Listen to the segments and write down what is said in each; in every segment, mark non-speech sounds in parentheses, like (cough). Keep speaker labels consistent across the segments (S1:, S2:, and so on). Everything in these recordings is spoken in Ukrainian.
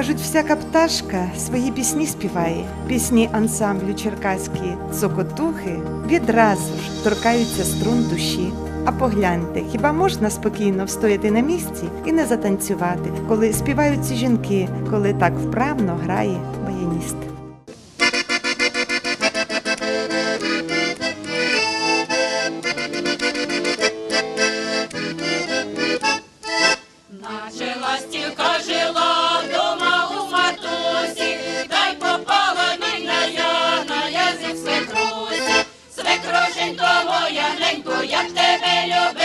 S1: Кажуть, всяка пташка свої пісні співає. Пісні ансамблю черкаські цокотухи відразу ж торкаються струн душі. А погляньте, хіба можна спокійно встояти на місці і не затанцювати, коли співають ці жінки, коли так вправно грає
S2: ненько, як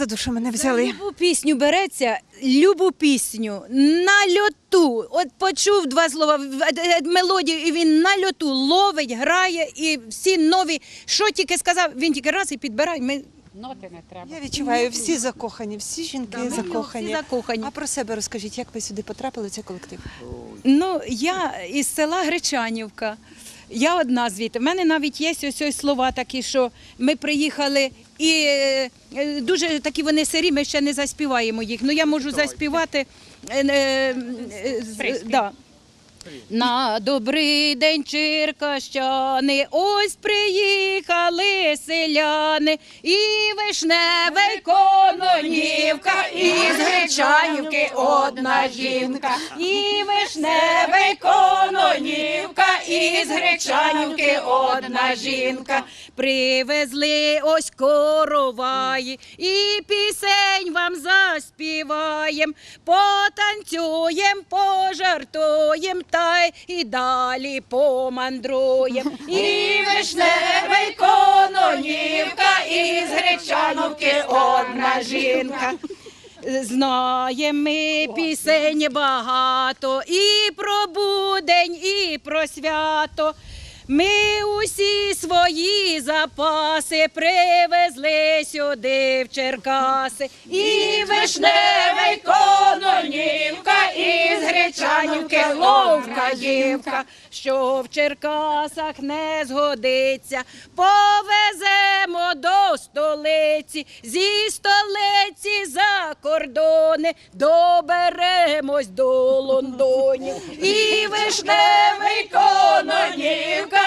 S1: за душу мене взяли.
S3: Любу пісню береться, любу пісню на льоту. От почув два слова е, мелодію, і він на льоту ловить, грає, і всі нові, що тільки сказав, він тільки раз і підбирає. Ми
S4: Ноти не треба.
S1: Я відчуваю, всі закохані, всі жінки
S3: ми
S1: закохані.
S3: всі закохані.
S1: А про себе розкажіть, як ви сюди потрапили в цей колектив?
S3: Ну, я із села Гречанівка. Я одна звідти. У мене навіть є ось ось слова такі, що ми приїхали і е, дуже такі вони сирі, ми ще не заспіваємо їх. Ну я можу заспівати. е, е, е, да. На добрий день, черкащани, ось приїхали селяни, і вишневе кононівка, і з Гречанівки одна жінка, і вишневе кононівка, і з Гречанівки одна жінка. Привезли ось короваї, і пісень вам заспіваєм, потанцюєм, пожартуєм, та й і далі помандруєм. (laughs) І вишневий кононівка, і з Гречановки одна жінка. Знаємо ми пісень багато і про будень, і про свято. Ми усі свої запаси привезли сюди в Черкаси. І вишневий кононівка, і з Гречанівки ловка дівка, що в Черкасах не згодиться. Повеземо до столиці, зі столиці за кордони, доберемось до Лондонів. І вишневий кононівка,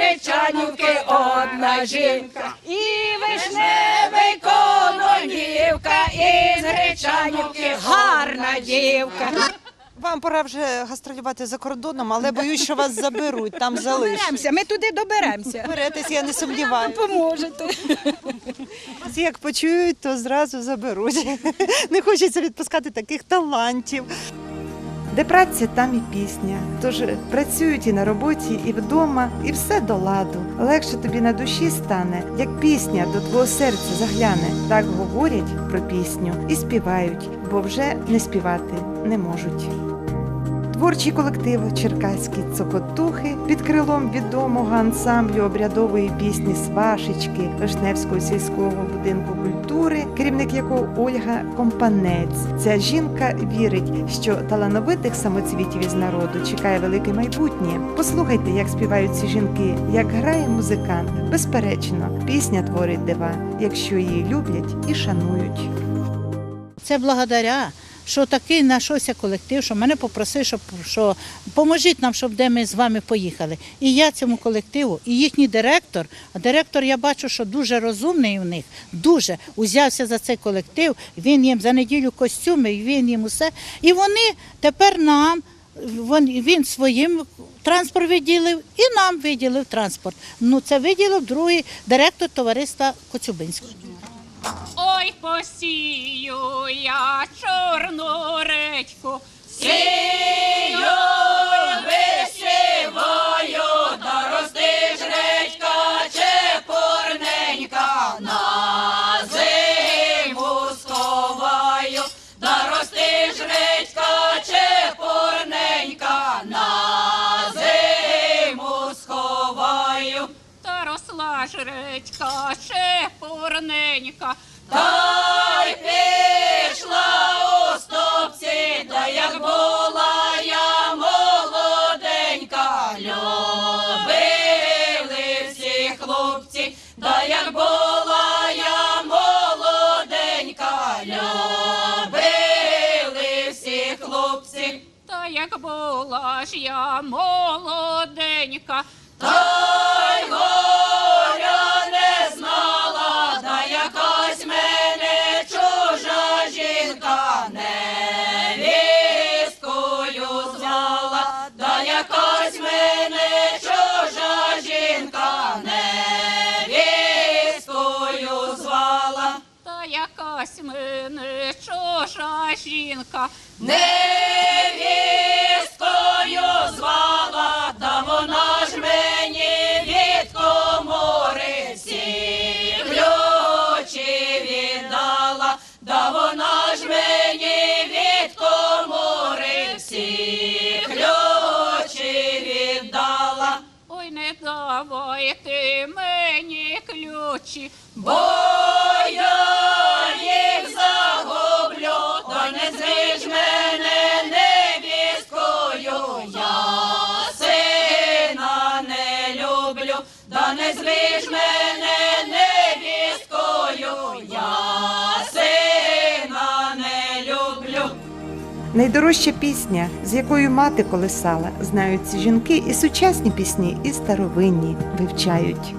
S3: Гречанівки одна жінка. І вишневий кононівка, і з Гречанівки гарна дівка.
S1: Вам пора вже гастролювати за кордоном, але боюсь, що вас заберуть, там залишать.
S3: Доберемося, ми туди доберемося.
S1: Беретесь, я не сумніваюся.
S3: Поможете.
S1: Вас як почують, то зразу заберуть. Не хочеться відпускати таких талантів. Де праця, там і пісня. Тож працюють і на роботі, і вдома, і все до ладу. Легше тобі на душі стане, як пісня до твого серця загляне. Так говорять про пісню і співають, бо вже не співати не можуть. Творчий колектив Черкаські цокотухи під крилом відомого ансамблю обрядової пісні Свашечки Вишневського сільського будинку культури, керівник якого Ольга Компанець. Ця жінка вірить, що талановитих самоцвітів із народу чекає велике майбутнє. Послухайте, як співають ці жінки, як грає музикант. Безперечно, пісня творить дива, якщо її люблять і шанують.
S4: Це благодаря, що такий знайшовся колектив, що мене попросив, щоб що поможіть нам, щоб де ми з вами поїхали. І я цьому колективу, і їхній директор, а директор я бачу, що дуже розумний у них, дуже узявся за цей колектив. Він їм за неділю костюми, він їм усе. І вони тепер нам. Він, він своїм транспорт виділив і нам виділив транспорт. Ну це виділив другий директор товариства Коцюбинського.
S2: Ой, посію я чорну речку, сію чепурненька, та й пішла у стопці, та як була я молоденька, любили всі хлопці, та як була я молоденька, любили всі хлопці, та як була ж я молоденька, та чужа жінка невісткою звала, та вона ж мені від комори всі ключі віддала, та вона ж мені від комори всі ключі віддала. Ой, не давайте мені ключі, бо я їх
S1: Найдорожча пісня, з якою мати колисала, знають ці жінки і сучасні пісні, і старовинні вивчають.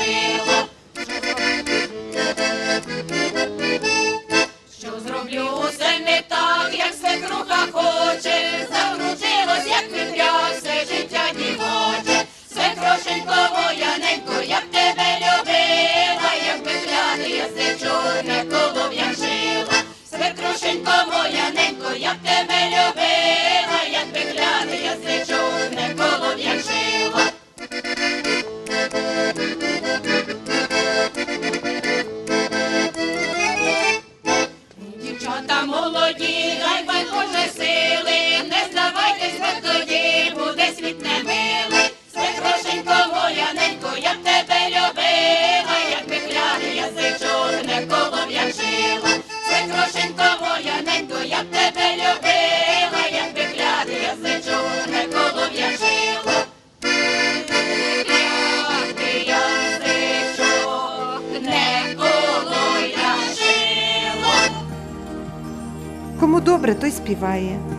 S2: feel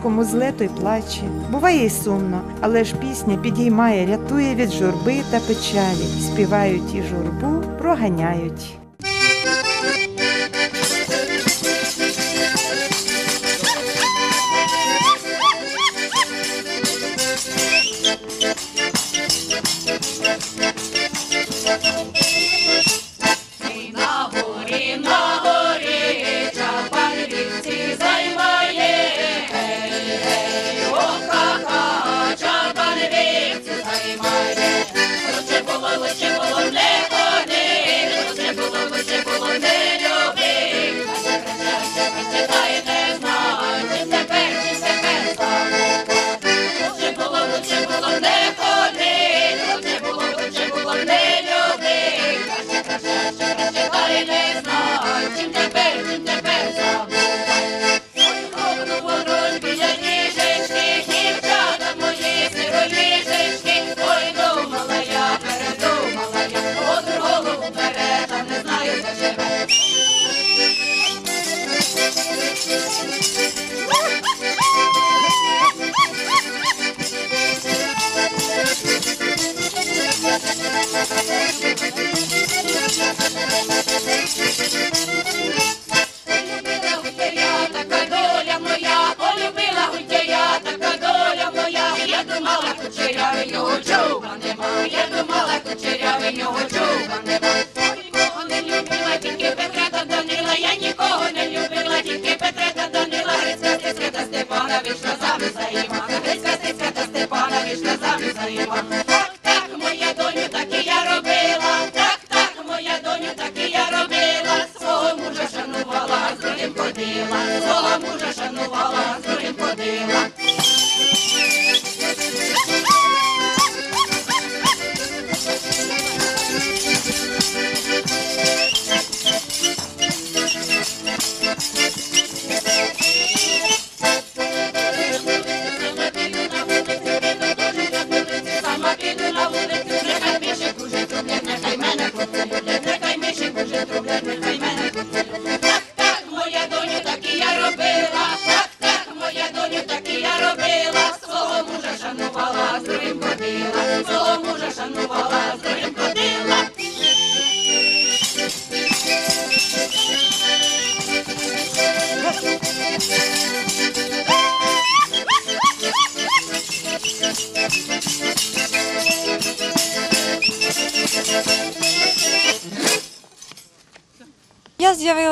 S1: кому зле, той плаче. Буває й сумно, але ж пісня підіймає, рятує від журби та печалі. Співають і журбу проганяють.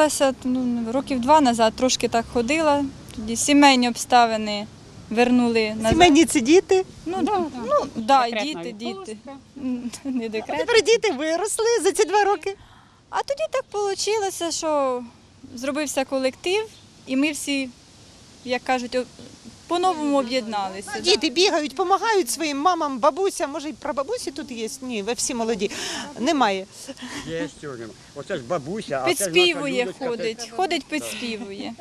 S5: Вчилася ну, років два назад, трошки так ходила. Тоді сімейні обставини вернули назад.
S6: Сімейні це діти?
S5: Ну, да, так, ну, да, діти, діти. (laughs) Не.
S6: А тепер діти виросли за ці два роки.
S5: А тоді так вийшло, що зробився колектив, і ми всі, як кажуть, по-новому об'єдналися.
S6: Діти бігають, допомагають своїм мамам, бабусям, може і прабабусі тут є? Ні, ви всі молоді. Немає.
S7: Є сьогодні. Оце ж бабуся,
S5: Підспівує, ходить, ходить, підспівує.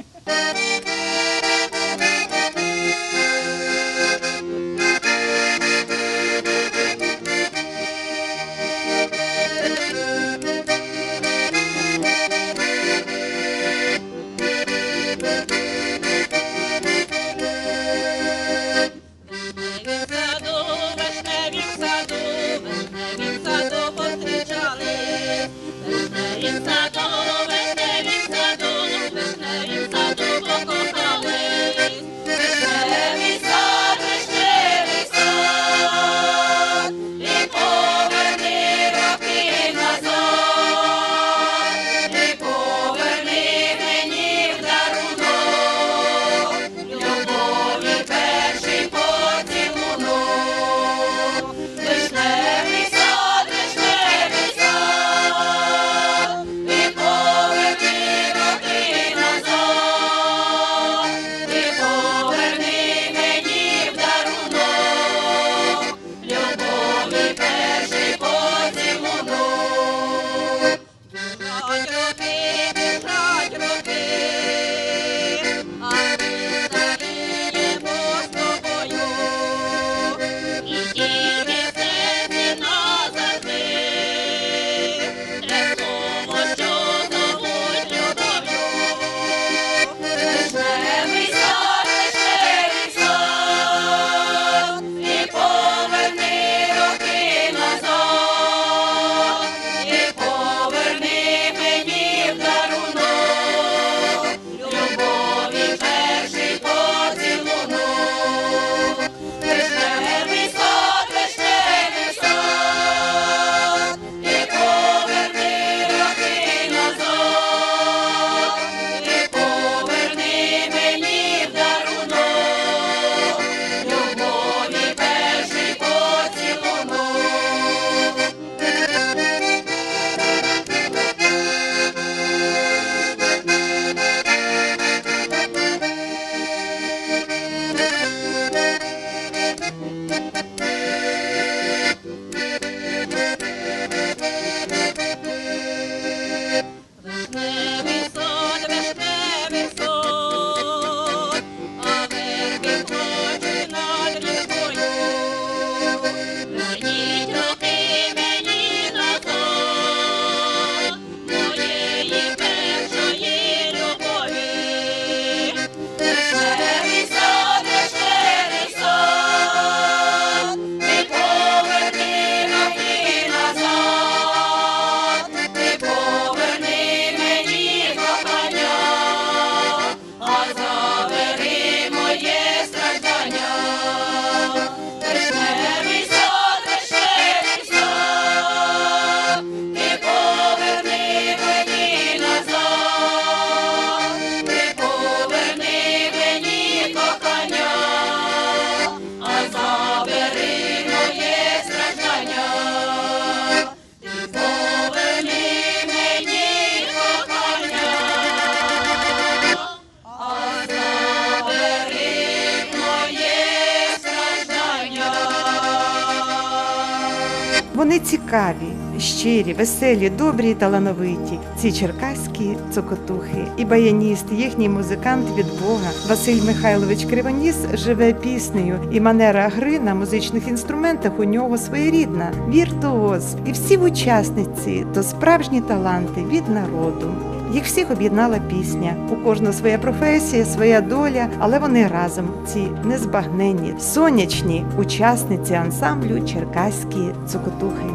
S1: Вони цікаві, щирі, веселі, добрі талановиті. Ці черкаські цокотухи і баяніст, їхній музикант від Бога Василь Михайлович Кривоніс живе піснею, і манера гри на музичних інструментах у нього своєрідна, віртуоз. І всі учасниці то справжні таланти від народу. Їх всіх об'єднала пісня. У кожного своя професія, своя доля, але вони разом ці незбагненні, сонячні учасниці ансамблю Черкаські цокотухи.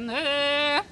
S2: Не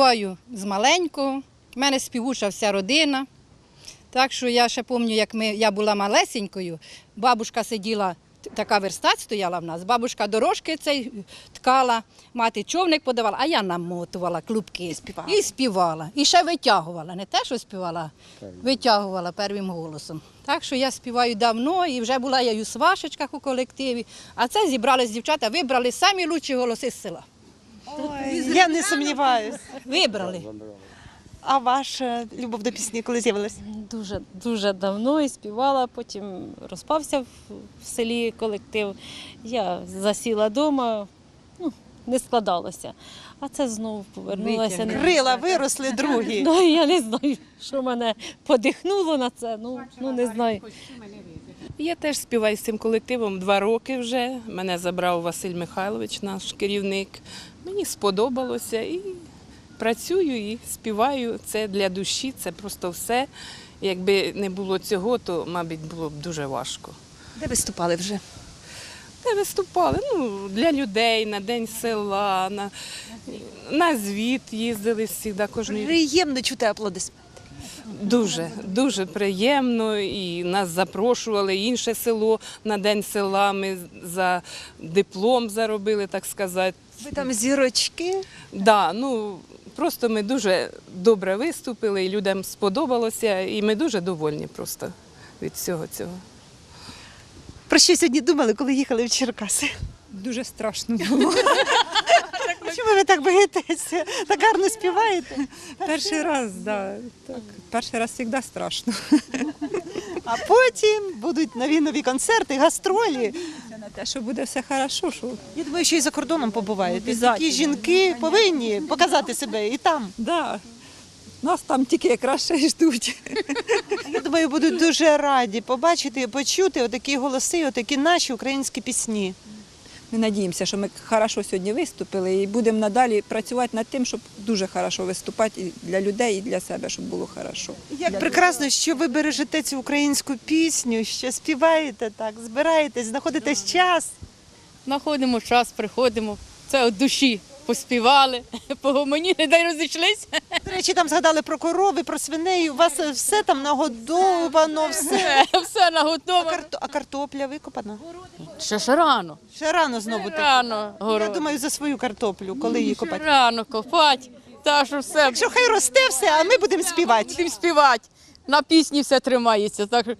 S8: співаю з маленького, в мене співуча вся родина. Так що я ще пам'ятаю, як ми, я була малесенькою, бабушка сиділа, така верстат стояла в нас, бабушка дорожки цей ткала, мати човник подавала, а я намотувала клубки і співала. І співала. І ще витягувала. Не те, що співала, витягувала первим голосом. Так що я співаю давно і вже була я і у свашечках у колективі, а це зібрались дівчата, вибрали самі лучші голоси з села.
S1: Ой, я не сумніваюсь.
S8: Вибрали.
S1: А ваша любов до пісні коли з'явилася?
S9: Дуже дуже давно і співала, потім розпався в, в селі колектив. Я засіла вдома, ну, не складалося. А це знову повернулася. не-
S6: Крила виросли другі.
S9: Ну, я не знаю, що мене подихнуло на це. Ну, ну не знаю.
S10: Я теж співаю з цим колективом два роки вже. Мене забрав Василь Михайлович, наш керівник. Мені сподобалося і працюю і співаю. Це для душі, це просто все. Якби не було цього, то, мабуть, було б дуже важко.
S6: Де виступали вже?
S10: Де виступали? Ну, для людей, на День села, на, на звіт їздили завжди кожної
S6: Приємно чути аплодисменти.
S10: Дуже, дуже приємно. І нас запрошували інше село на День села. Ми за диплом заробили, так сказати.
S6: Ви там зірочки.
S10: Да, ну, просто ми дуже добре виступили, і людям сподобалося, і ми дуже довольні просто від всього цього.
S6: Про що сьогодні думали, коли їхали в Черкаси?
S11: Дуже страшно було.
S6: Чому ви так боїтеся? Так гарно співаєте?
S11: Перший раз, да, так. Перший раз завжди страшно.
S6: А потім будуть нові нові концерти, гастролі.
S11: На те, що буде все хорошо, що
S6: Я думаю, що і за кордоном побуваєте. Такі жінки повинні показати себе і там.
S11: да. Нас там тільки краще ждуть.
S6: Я думаю, будуть дуже раді побачити і почути отакі голоси, отакі наші українські пісні.
S11: Ми надіємося, що ми хорошо сьогодні виступили і будемо надалі працювати над тим, щоб дуже хорошо виступати і для людей, і для себе, щоб було хорошо.
S6: Як прекрасно, що ви бережете цю українську пісню, що співаєте так, збираєтесь, знаходитесь час.
S12: Знаходимо час, приходимо. Це від душі. Поспівали, (laughs) погомоніли, дай розійшлись.
S6: До речі, там згадали про корови, про свиней. У вас все там нагодовано, все.
S12: Все
S6: А,
S12: наготово.
S6: карто- а картопля викопана?
S12: Ще ж рано.
S6: Ще рано знову так.
S12: Рано
S6: Я
S12: город.
S6: думаю, за свою картоплю, коли її
S12: Ще
S6: копати.
S12: рано копати. Та що все.
S6: Якщо хай росте все, а ми будемо співати.
S12: Будемо співати. На пісні все тримається. Так що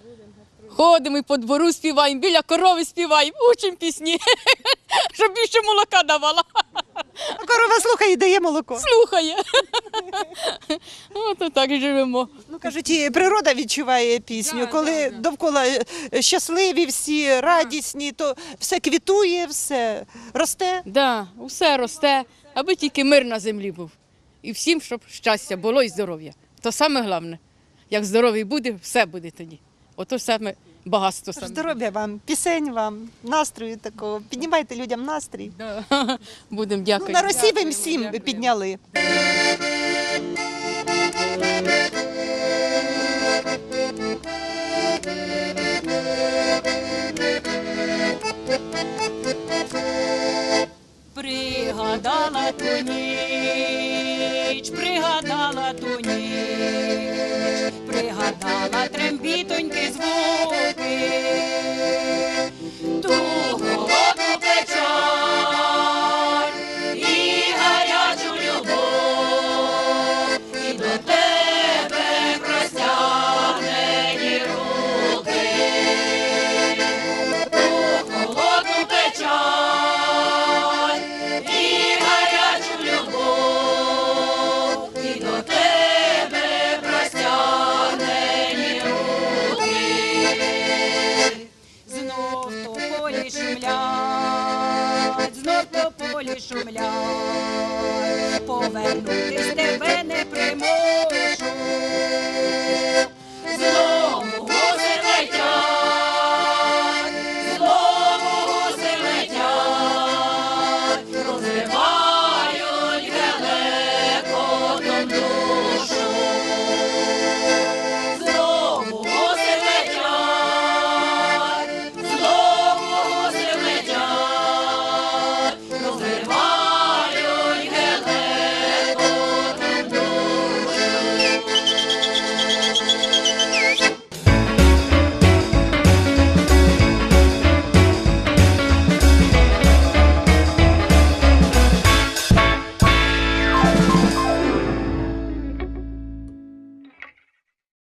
S12: ходимо і по двору співаємо, біля корови співаємо, учимо пісні, (laughs) щоб більше молока давала.
S6: А корова слухає і дає молоко.
S12: Слухає. От так і живемо.
S6: Ну кажуть, і природа відчуває пісню. Коли довкола е, щасливі всі, радісні, то все квітує, все росте.
S12: Да, усе росте, аби тільки мир на землі був. І всім, щоб щастя було і здоров'я. То саме головне. Як здоровий буде, все буде тоді. Ото саме багатство саме.
S6: Здоров'я вам, пісень вам, настрою такого. Піднімайте людям настрій.
S12: Да. (laughs) Будемо
S6: Ну,
S12: дякувати.
S6: на Росії ви всім підняли.
S2: Пригадала ту ніч, пригадала ту ніч, пригадала трембітоньки звуки, ту голодну печаль повернутись тебе не примушу.